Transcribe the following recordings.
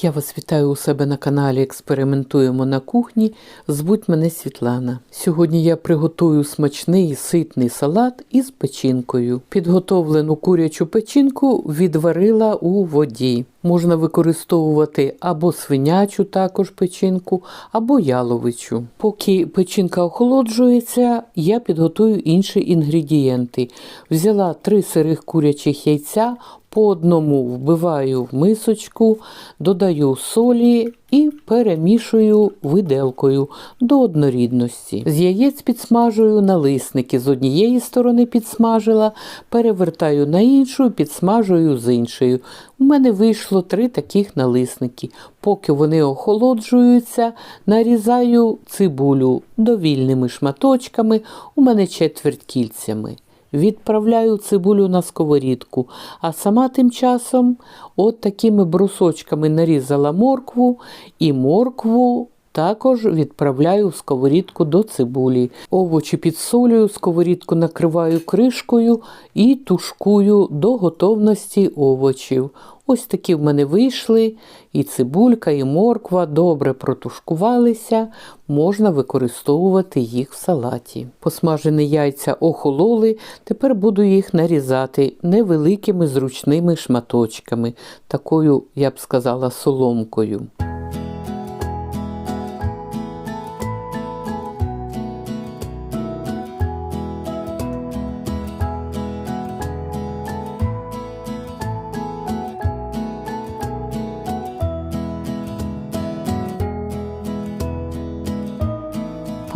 Я вас вітаю у себе на каналі Експериментуємо на кухні. Звуть мене Світлана. Сьогодні я приготую смачний ситний салат із печінкою. Підготовлену курячу печінку відварила у воді. Можна використовувати або свинячу також печінку, або яловичу. Поки печінка охолоджується, я підготую інші інгредієнти. Взяла три сирих курячих яйця, по одному вбиваю в мисочку, додаю солі і перемішую виделкою до однорідності. З яєць підсмажую налисники. З однієї сторони підсмажила, перевертаю на іншу, підсмажую з іншої. У мене вийшло три таких налисники. Поки вони охолоджуються, нарізаю цибулю довільними шматочками, у мене четверть кільцями. Відправляю цибулю на сковорідку, а сама тим часом от такими брусочками нарізала моркву і моркву також відправляю в сковорідку до цибулі. Овочі підсолюю, сковорідку накриваю кришкою і тушкую до готовності овочів. Ось такі в мене вийшли, і цибулька, і морква добре протушкувалися, можна використовувати їх в салаті. Посмажені яйця охололи, тепер буду їх нарізати невеликими зручними шматочками, такою, я б сказала, соломкою.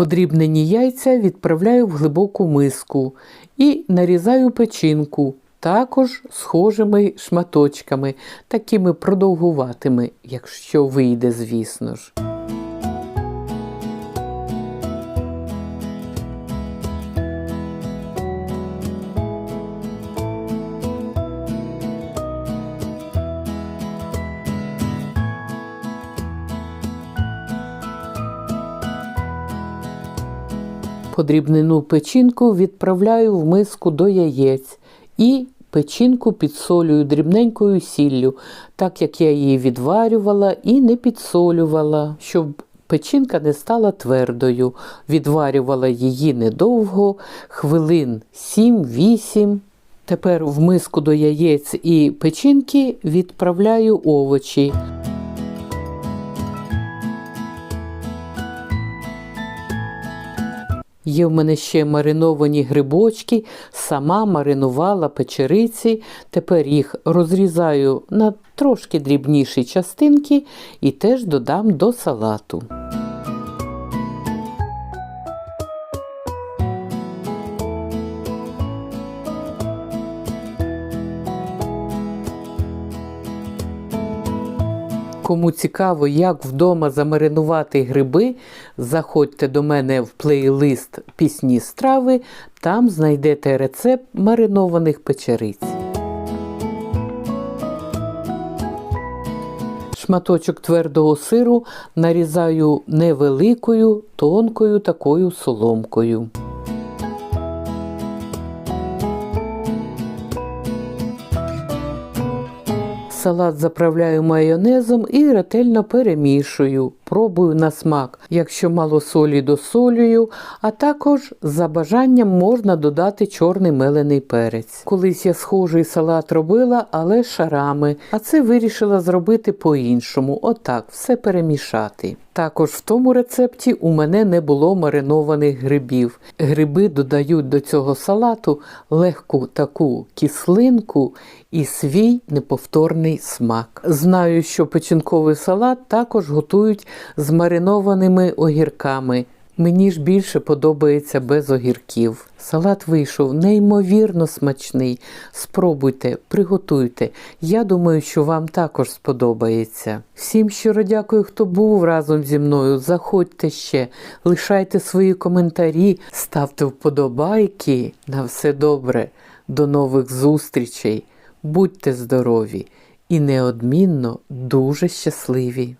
Подрібнені яйця відправляю в глибоку миску і нарізаю печінку, також схожими шматочками, такими продовгуватими, якщо вийде, звісно ж. Подрібнену печінку відправляю в миску до яєць і печінку підсолюю дрібненькою сіллю, так як я її відварювала і не підсолювала, щоб печінка не стала твердою. Відварювала її недовго, хвилин 7-8. Тепер в миску до яєць і печінки відправляю овочі. Є в мене ще мариновані грибочки, сама маринувала печериці. Тепер їх розрізаю на трошки дрібніші частинки і теж додам до салату. Кому цікаво, як вдома замаринувати гриби, заходьте до мене в плейлист Пісні страви, там знайдете рецепт маринованих печериць. Шматочок твердого сиру нарізаю невеликою, тонкою такою соломкою. Салат заправляю майонезом і ретельно перемішую. Пробую на смак. Якщо мало солі, досолюю, а також за бажанням можна додати чорний мелений перець. Колись я схожий салат робила, але шарами, а це вирішила зробити по-іншому. Отак, все перемішати. Також в тому рецепті у мене не було маринованих грибів. Гриби додають до цього салату легку таку кислинку і свій неповторний смак. Знаю, що печінковий салат також готують з маринованими огірками. Мені ж більше подобається без огірків. Салат вийшов неймовірно смачний. Спробуйте, приготуйте. Я думаю, що вам також сподобається. Всім щиро дякую, хто був разом зі мною. Заходьте ще, лишайте свої коментарі, ставте вподобайки. На все добре. До нових зустрічей. Будьте здорові і неодмінно дуже щасливі!